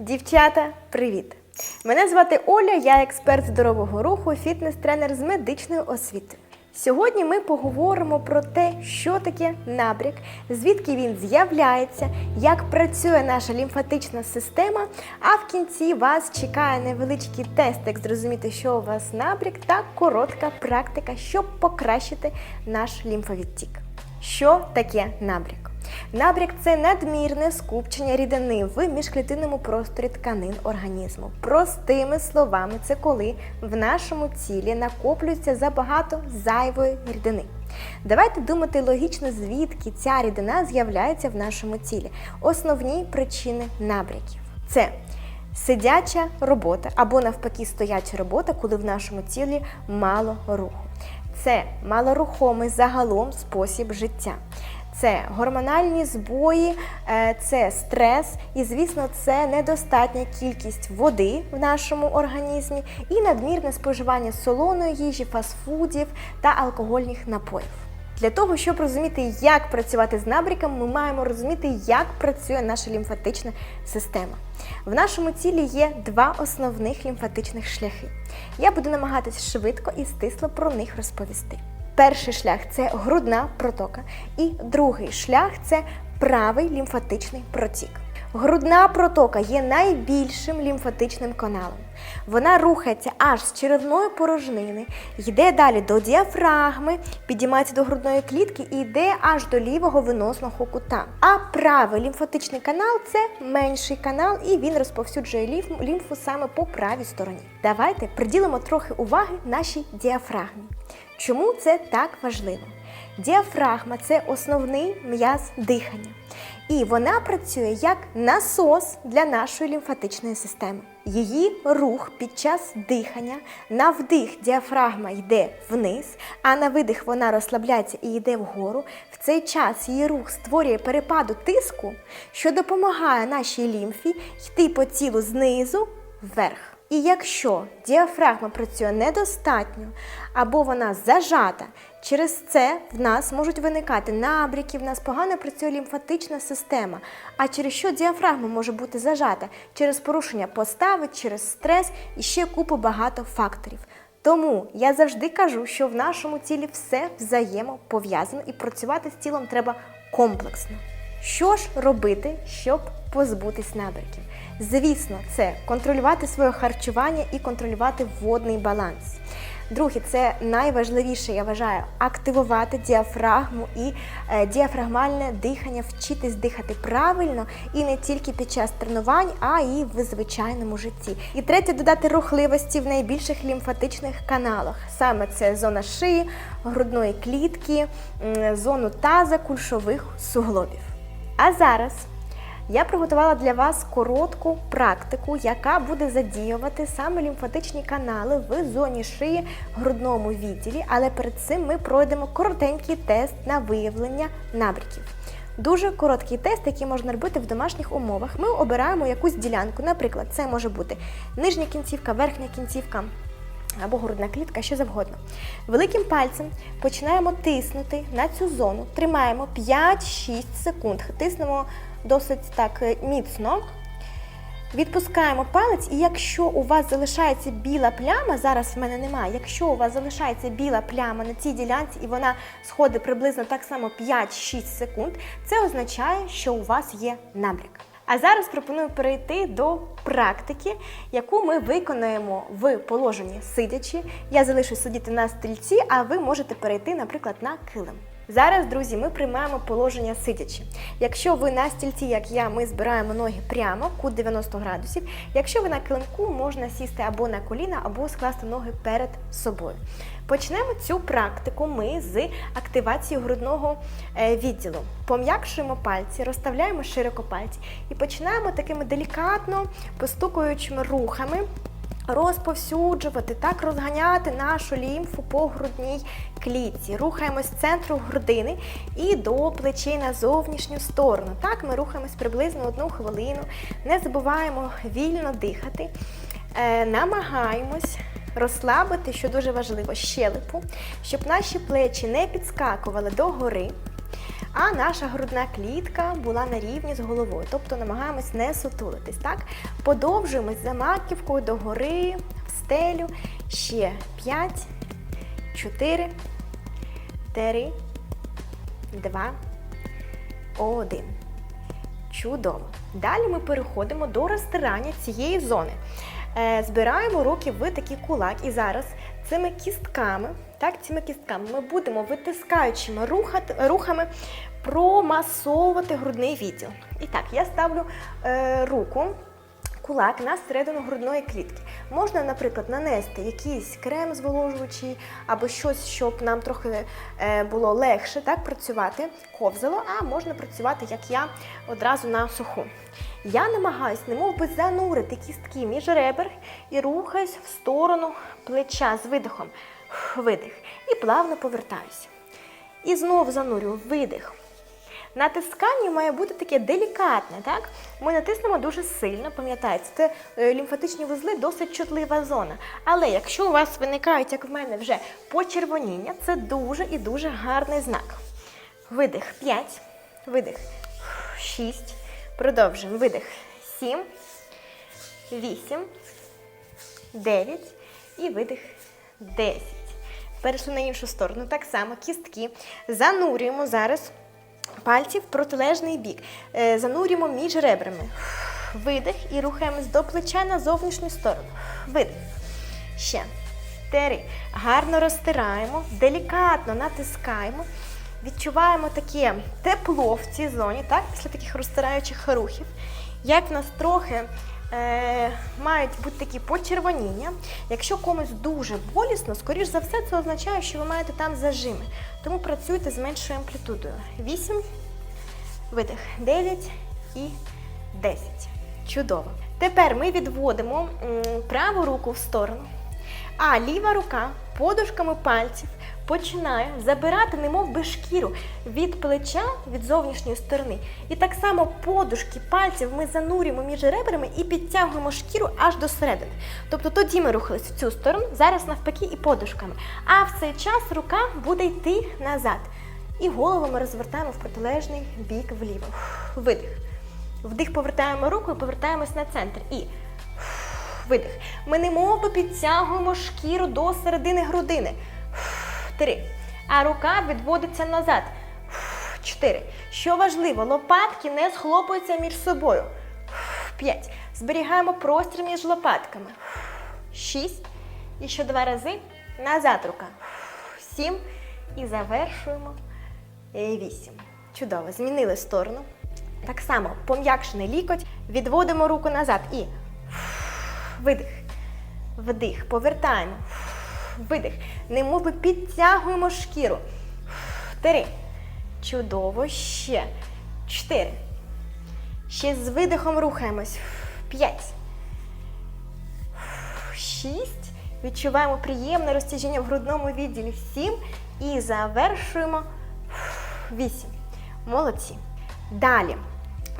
Дівчата, привіт! Мене звати Оля, я експерт здорового руху, фітнес-тренер з медичною освітою. Сьогодні ми поговоримо про те, що таке набряк, звідки він з'являється, як працює наша лімфатична система. А в кінці вас чекає невеличкий тест, як зрозуміти, що у вас набряк, та коротка практика, щоб покращити наш лімфовідтік. Що таке набряк? Набряк це надмірне скупчення рідини в міжклітинному просторі тканин організму. Простими словами, це коли в нашому тілі накоплюється забагато зайвої рідини. Давайте думати логічно, звідки ця рідина з'являється в нашому тілі. Основні причини набряків це сидяча робота або навпаки стояча робота, коли в нашому тілі мало руху. Це малорухомий загалом спосіб життя. Це гормональні збої, е, це стрес, і, звісно, це недостатня кількість води в нашому організмі і надмірне споживання солоної їжі, фастфудів та алкогольних напоїв. Для того, щоб розуміти, як працювати з набріком, ми маємо розуміти, як працює наша лімфатична система. В нашому тілі є два основних лімфатичних шляхи. Я буду намагатись швидко і стисло про них розповісти. Перший шлях це грудна протока, і другий шлях це правий лімфатичний протік. Грудна протока є найбільшим лімфатичним каналом. Вона рухається аж з черевної порожнини, йде далі до діафрагми, підіймається до грудної клітки і йде аж до лівого виносного кута. А правий лімфатичний канал це менший канал, і він розповсюджує лімфу саме по правій стороні. Давайте приділимо трохи уваги нашій діафрагмі. Чому це так важливо? Діафрагма це основний м'яз дихання. І вона працює як насос для нашої лімфатичної системи. Її рух під час дихання на вдих діафрагма йде вниз, а на видих вона розслабляється і йде вгору. В цей час її рух створює перепаду тиску, що допомагає нашій лімфі йти по тілу знизу вверх. І якщо діафрагма працює недостатньо або вона зажата, через це в нас можуть виникати набряки, в нас погано працює лімфатична система. А через що діафрагма може бути зажата? Через порушення постави, через стрес і ще купу багато факторів. Тому я завжди кажу, що в нашому тілі все взаємопов'язано і працювати з тілом треба комплексно. Що ж робити, щоб позбутись набряків? Звісно, це контролювати своє харчування і контролювати водний баланс. Друге, це найважливіше, я вважаю, активувати діафрагму і е, діафрагмальне дихання, вчитись дихати правильно і не тільки під час тренувань, а і в звичайному житті. І третє, додати рухливості в найбільших лімфатичних каналах. Саме це зона шиї, грудної клітки, зону таза, кульшових суглобів. А зараз я приготувала для вас коротку практику, яка буде задіювати саме лімфатичні канали в зоні шиї грудному відділі, але перед цим ми пройдемо коротенький тест на виявлення набряків. Дуже короткий тест, який можна робити в домашніх умовах. Ми обираємо якусь ділянку, наприклад, це може бути нижня кінцівка, верхня кінцівка або грудна клітка, що завгодно. Великим пальцем починаємо тиснути на цю зону, тримаємо 5-6 секунд, тиснемо досить так е, міцно. Відпускаємо палець, і якщо у вас залишається біла пляма, зараз в мене немає, якщо у вас залишається біла пляма на цій ділянці і вона сходить приблизно так само 5-6 секунд, це означає, що у вас є набряк. А зараз пропоную перейти до практики, яку ми виконаємо в положенні сидячи. Я залишу сидіти на стільці, а ви можете перейти, наприклад, на килим. Зараз, друзі, ми приймаємо положення сидячи. Якщо ви на стільці, як я, ми збираємо ноги прямо, кут 90 градусів. Якщо ви на килимку, можна сісти або на коліна, або скласти ноги перед собою. Почнемо цю практику ми з активації грудного е, відділу. Пом'якшуємо пальці, розставляємо широко пальці і починаємо такими делікатно постукуючими рухами розповсюджувати, так розганяти нашу лімфу по грудній клітці. Рухаємось з центру грудини і до плечей на зовнішню сторону. Так, ми рухаємось приблизно одну хвилину. Не забуваємо вільно дихати. Е, намагаємось розслабити, що дуже важливо, щелепу, щоб наші плечі не підскакували догори. А наша грудна клітка була на рівні з головою, тобто намагаємось не сутулитись. Так? Подовжуємось за маківкою догори, в стелю. Ще 5, 4, 3, 2, 1. Чудово. Далі ми переходимо до розтирання цієї зони. Е, збираємо руки в такий кулак. І зараз цими кістками, так, цими кістками ми будемо витискаючими рухами промасовувати грудний відділ. І так, я ставлю е, руку. Кулак на середину грудної клітки. Можна, наприклад, нанести якийсь крем зволожуючий або щось, щоб нам трохи е, було легше так, працювати, ковзало, а можна працювати, як я, одразу на суху. Я намагаюся, немов би занурити кістки між ребер і рухаюсь в сторону плеча з видихом. Видих. І плавно повертаюся. І знову занурюю видих. Натискання має бути таке делікатне, так? Ми натиснемо дуже сильно, пам'ятаєте, це е, лімфатичні вузли досить чутлива зона. Але якщо у вас виникають, як в мене, вже почервоніння, це дуже і дуже гарний знак. Видих 5, видих 6, продовжуємо. Видих 7, 8, 9 і видих 10. Перейшли на іншу сторону. Так само кістки занурюємо зараз пальці в протилежний бік. Е, Занурюємо між ребрами. Видих і рухаємось до плеча на зовнішню сторону. Видих. Ще. Три. Гарно розтираємо, делікатно натискаємо. Відчуваємо таке тепло в цій зоні, так, після таких розтираючих рухів. Як в нас трохи е, мають бути такі почервоніння. Якщо комусь дуже болісно, скоріш за все, це означає, що ви маєте там зажими. Тому працюйте з меншою амплітудою. 8, видих, 9 і 10. Чудово. Тепер ми відводимо праву руку в сторону, а ліва рука подушками пальців починає забирати немов би шкіру від плеча, від зовнішньої сторони. І так само подушки пальців ми занурюємо між ребрами і підтягуємо шкіру аж до середини. Тобто тоді ми рухались в цю сторону, зараз навпаки і подушками. А в цей час рука буде йти назад. І голову ми розвертаємо в протилежний бік вліво. Видих. Вдих повертаємо руку і повертаємось на центр. І видих. Ми немов би підтягуємо шкіру до середини грудини. Три. А рука відводиться назад. Чотири. Що важливо, лопатки не схлопуються між собою. П'ять. Зберігаємо простір між лопатками. Шість. І ще два рази. Назад рука. Сім. І завершуємо. Е, Вісім. Чудово. Змінили сторону. Так само пом'якшений лікоть. Відводимо руку назад. І видих. Вдих. Повертаємо. Видих. Немов підтягуємо шкіру. Три. Чудово. Ще. Чотири. Ще з видихом рухаємось. П'ять. Шість. Відчуваємо приємне розтяжіння в грудному відділі. Сім. І завершуємо. Вісім. Молодці. Далі.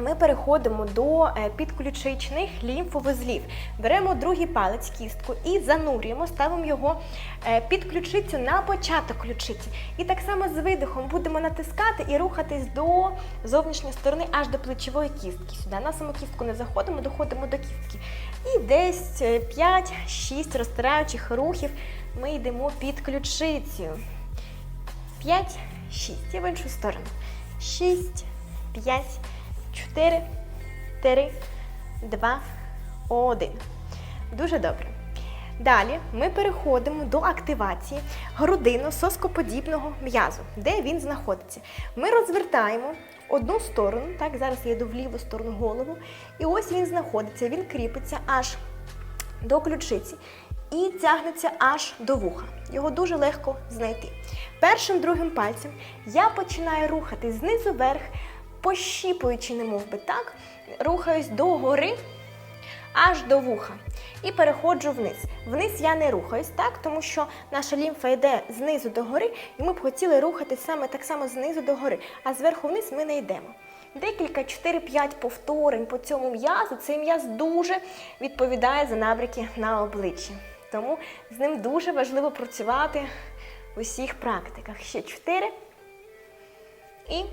Ми переходимо до е, підключичних лімфовузлів. Беремо другий палець, кістку і занурюємо, ставимо його е, під ключицю на початок ключиці. І так само з видихом будемо натискати і рухатись до зовнішньої сторони аж до плечової кістки. Сюди на саму кістку не заходимо, доходимо до кістки. І десь е, 5-6 розтираючих рухів ми йдемо під ключицею. 5, 6. І в іншу сторону. 6, 5, 4, 3, 2, 1. Дуже добре. Далі ми переходимо до активації грудино-соскоподібного м'язу, де він знаходиться. Ми розвертаємо одну сторону, так, зараз я йду в ліву сторону голову, і ось він знаходиться, він кріпиться аж до ключиці і тягнеться аж до вуха. Його дуже легко знайти. Першим другим пальцем я починаю рухати знизу вверх, пощіпуючи, немов би так, рухаюсь до гори аж до вуха. І переходжу вниз. Вниз я не рухаюсь, так, тому що наша лімфа йде знизу до гори, і ми б хотіли рухатись саме так само знизу до гори, а зверху вниз ми не йдемо. Декілька 4-5 повторень по цьому м'язу. Цей м'яз дуже відповідає за набряки на обличчі. Тому з ним дуже важливо працювати в усіх практиках. Ще 4 і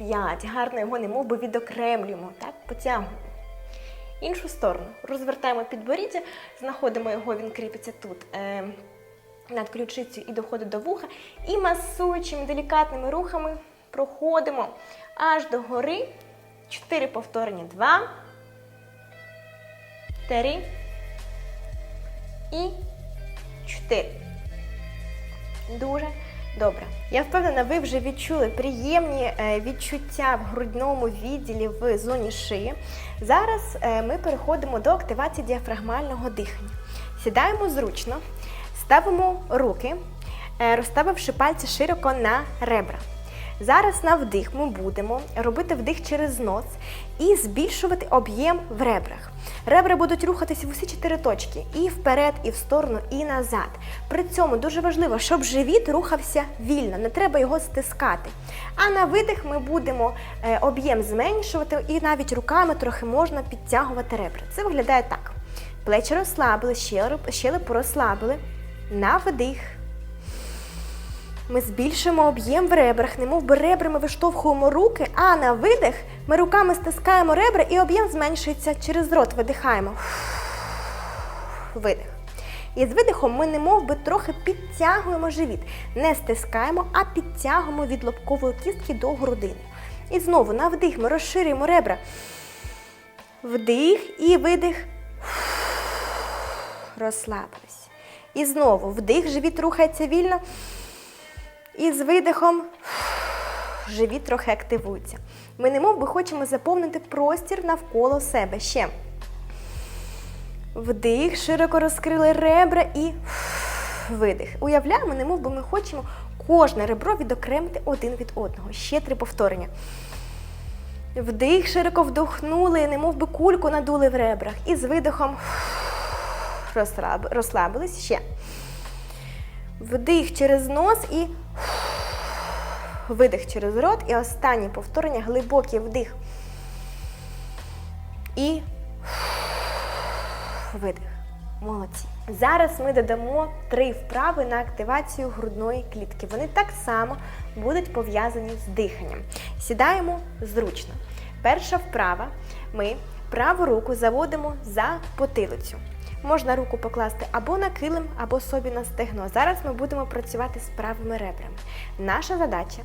5. Гарно його немов би відокремлюємо, так, потягуємо. Іншу сторону. Розвертаємо підборіддя, знаходимо його, він кріпиться тут. Е, над ключицею і доходить до вуха. І масуючими делікатними рухами проходимо аж до гори. Чотири повторення. Два. Три. І чотири. Дуже добре. Я впевнена, ви вже відчули приємні е, відчуття в грудному відділі в зоні шиї. Зараз е, ми переходимо до активації діафрагмального дихання. Сідаємо зручно, ставимо руки, е, розставивши пальці широко на ребра. Зараз на вдих ми будемо робити вдих через нос і збільшувати об'єм в ребрах. Ребра будуть рухатися в усі чотири точки і вперед, і в сторону, і назад. При цьому дуже важливо, щоб живіт рухався вільно, не треба його стискати. А на видих ми будемо е, об'єм зменшувати і навіть руками трохи можна підтягувати ребра. Це виглядає так: плечі розслабили, щелеп- щелепу розслабили. На вдих. Ми збільшуємо об'єм в ребрах, немов би ребрами виштовхуємо руки, а на видих ми руками стискаємо ребра і об'єм зменшується через рот. Видихаємо. Видих. І з видихом ми немов би трохи підтягуємо живіт. Не стискаємо, а підтягуємо від лобкової кістки до грудини. І знову на вдих ми розширюємо ребра. Вдих і видих. Розслабились. І знову вдих, живіт рухається вільно. І з видихом живіт трохи активується. Ми немов би хочемо заповнити простір навколо себе. Ще. Вдих, широко розкрили ребра і видих. Уявляємо, немов би ми хочемо кожне ребро відокремити один від одного. Ще три повторення. Вдих, широко вдохнули, немов би кульку надули в ребрах. І з видихом розслаб- розслабились. Ще. Вдих через нос і видих через рот. І останнє повторення глибокий вдих. І видих. Молодці. Зараз ми додамо три вправи на активацію грудної клітки. Вони так само будуть пов'язані з диханням. Сідаємо зручно. Перша вправа. Ми праву руку заводимо за потилицю. Можна руку покласти або на килим, або собі на стегно. Зараз ми будемо працювати з правими ребрами. Наша задача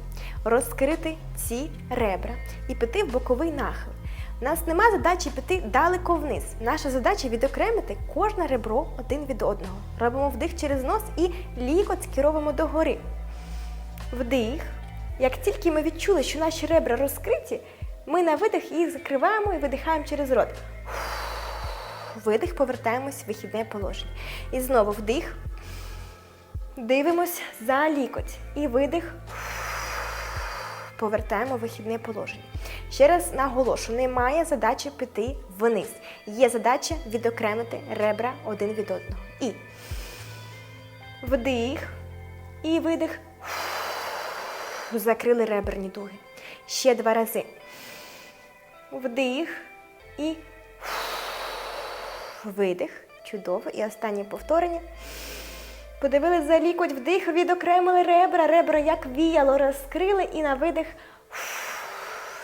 розкрити ці ребра і піти в боковий нахил. У нас нема задачі піти далеко вниз. Наша задача відокремити кожне ребро один від одного. Робимо вдих через нос і лікоть скеровуємо догори. Вдих. Як тільки ми відчули, що наші ребра розкриті, ми на видих їх закриваємо і видихаємо через рот. Видих, повертаємось в вихідне положення. І знову вдих. Дивимось за лікоть. І видих. Повертаємо в вихідне положення. Ще раз наголошу, немає задачі піти вниз. Є задача відокремити ребра один від одного. І вдих. І видих. Закрили реберні дуги. Ще два рази. Вдих і видих. Чудово. І останнє повторення. Подивились за лікоть, вдих, відокремили ребра, ребра як віяло, розкрили і на видих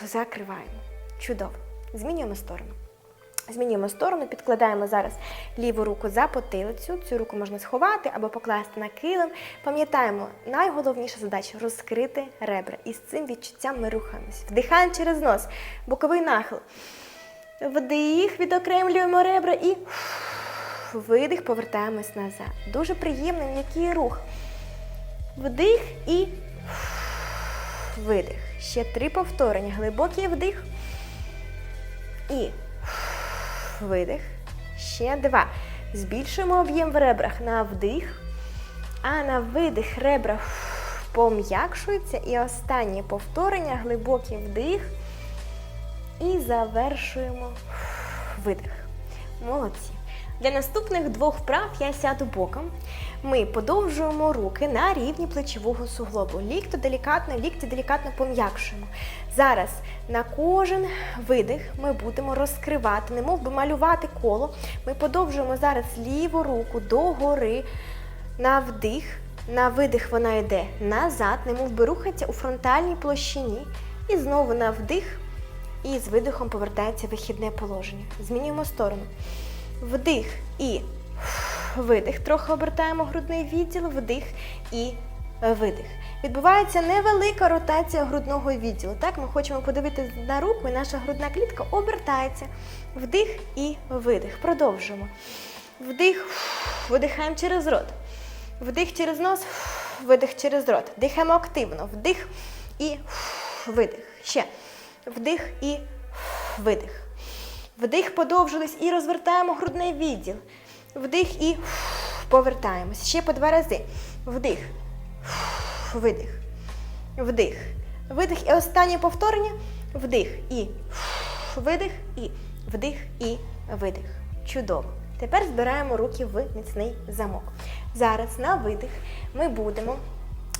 закриваємо. Чудово. Змінюємо сторону. Змінюємо сторону, підкладаємо зараз ліву руку за потилицю. Цю руку можна сховати або покласти на килим. Пам'ятаємо, найголовніша задача розкрити ребра. І з цим відчуттям ми рухаємось. Вдихаємо через нос, боковий нахил. Вдих, відокремлюємо ребра і видих, повертаємось назад. Дуже приємний м'який рух. Вдих і видих. Ще три повторення. Глибокий вдих. І видих. Ще два. Збільшуємо об'єм в ребрах на вдих. А на видих ребра пом'якшуються. І останнє повторення. Глибокий вдих. І завершуємо видих. Молодці. Для наступних двох вправ я сяду боком. Ми подовжуємо руки на рівні плечового суглобу. Лікто делікатно, лікті делікатно пом'якшуємо. Зараз на кожен видих ми будемо розкривати, немов би малювати коло. Ми подовжуємо зараз ліву руку догори на вдих. На видих вона йде назад, немов би рухається у фронтальній площині. І знову на вдих. І з видихом повертається вихідне положення. Змінюємо сторону. Вдих і видих. Трохи обертаємо грудний відділ, вдих і видих. Відбувається невелика ротація грудного відділу. Так, ми хочемо подивитися на руку, і наша грудна клітка обертається. Вдих і видих. Продовжуємо. Вдих, видихаємо через рот. Вдих через нос, видих через рот. Дихаємо активно. Вдих і видих. Ще. Вдих і видих. Вдих подовжились і розвертаємо грудний відділ. Вдих і повертаємось. Ще по два рази. Вдих. Видих. Вдих. Видих. І останнє повторення. Вдих і видих, і вдих і видих. Чудово. Тепер збираємо руки в міцний замок. Зараз на видих ми будемо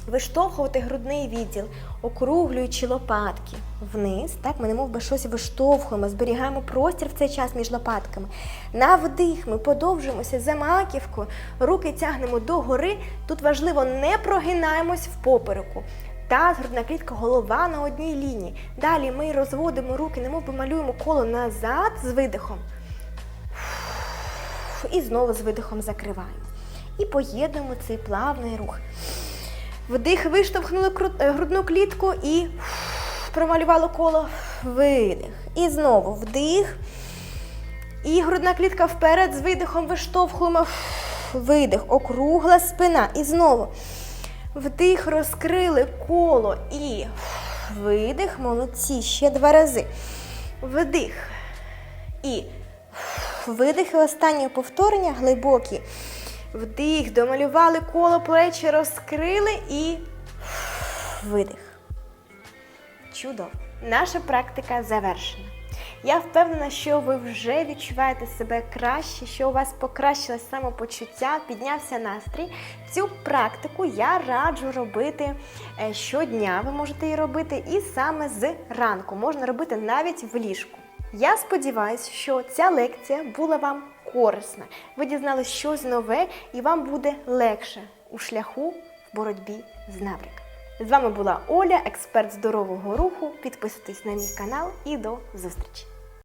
виштовхувати грудний відділ, округлюючи лопатки вниз. Так, ми немов би щось виштовхуємо, зберігаємо простір в цей час між лопатками. На вдих ми подовжуємося за маківкою, руки тягнемо догори. Тут важливо не прогинаємось в попереку. Таз, грудна клітка, голова на одній лінії. Далі ми розводимо руки, немов би малюємо коло назад з видихом. І знову з видихом закриваємо. І поєднуємо цей плавний рух. Вдих, виштовхнули е, грудну клітку і промалювали коло. Видих. І знову вдих. І грудна клітка вперед з видихом виштовхуємо. Видих. Округла спина. І знову. Вдих, розкрили коло і видих. Молодці. Ще два рази. Вдих. І видих. І останнє повторення глибокі. Вдих, домалювали коло плечі, розкрили і видих. Чудово! Наша практика завершена. Я впевнена, що ви вже відчуваєте себе краще, що у вас покращилось самопочуття, піднявся настрій. Цю практику я раджу робити е, щодня. Ви можете її робити і саме з ранку. Можна робити навіть в ліжку. Я сподіваюся, що ця лекція була вам корисна. Ви дізналися щось нове і вам буде легше у шляху в боротьбі з набряком. З вами була Оля, експерт здорового руху. Підписуйтесь на мій канал і до зустрічі!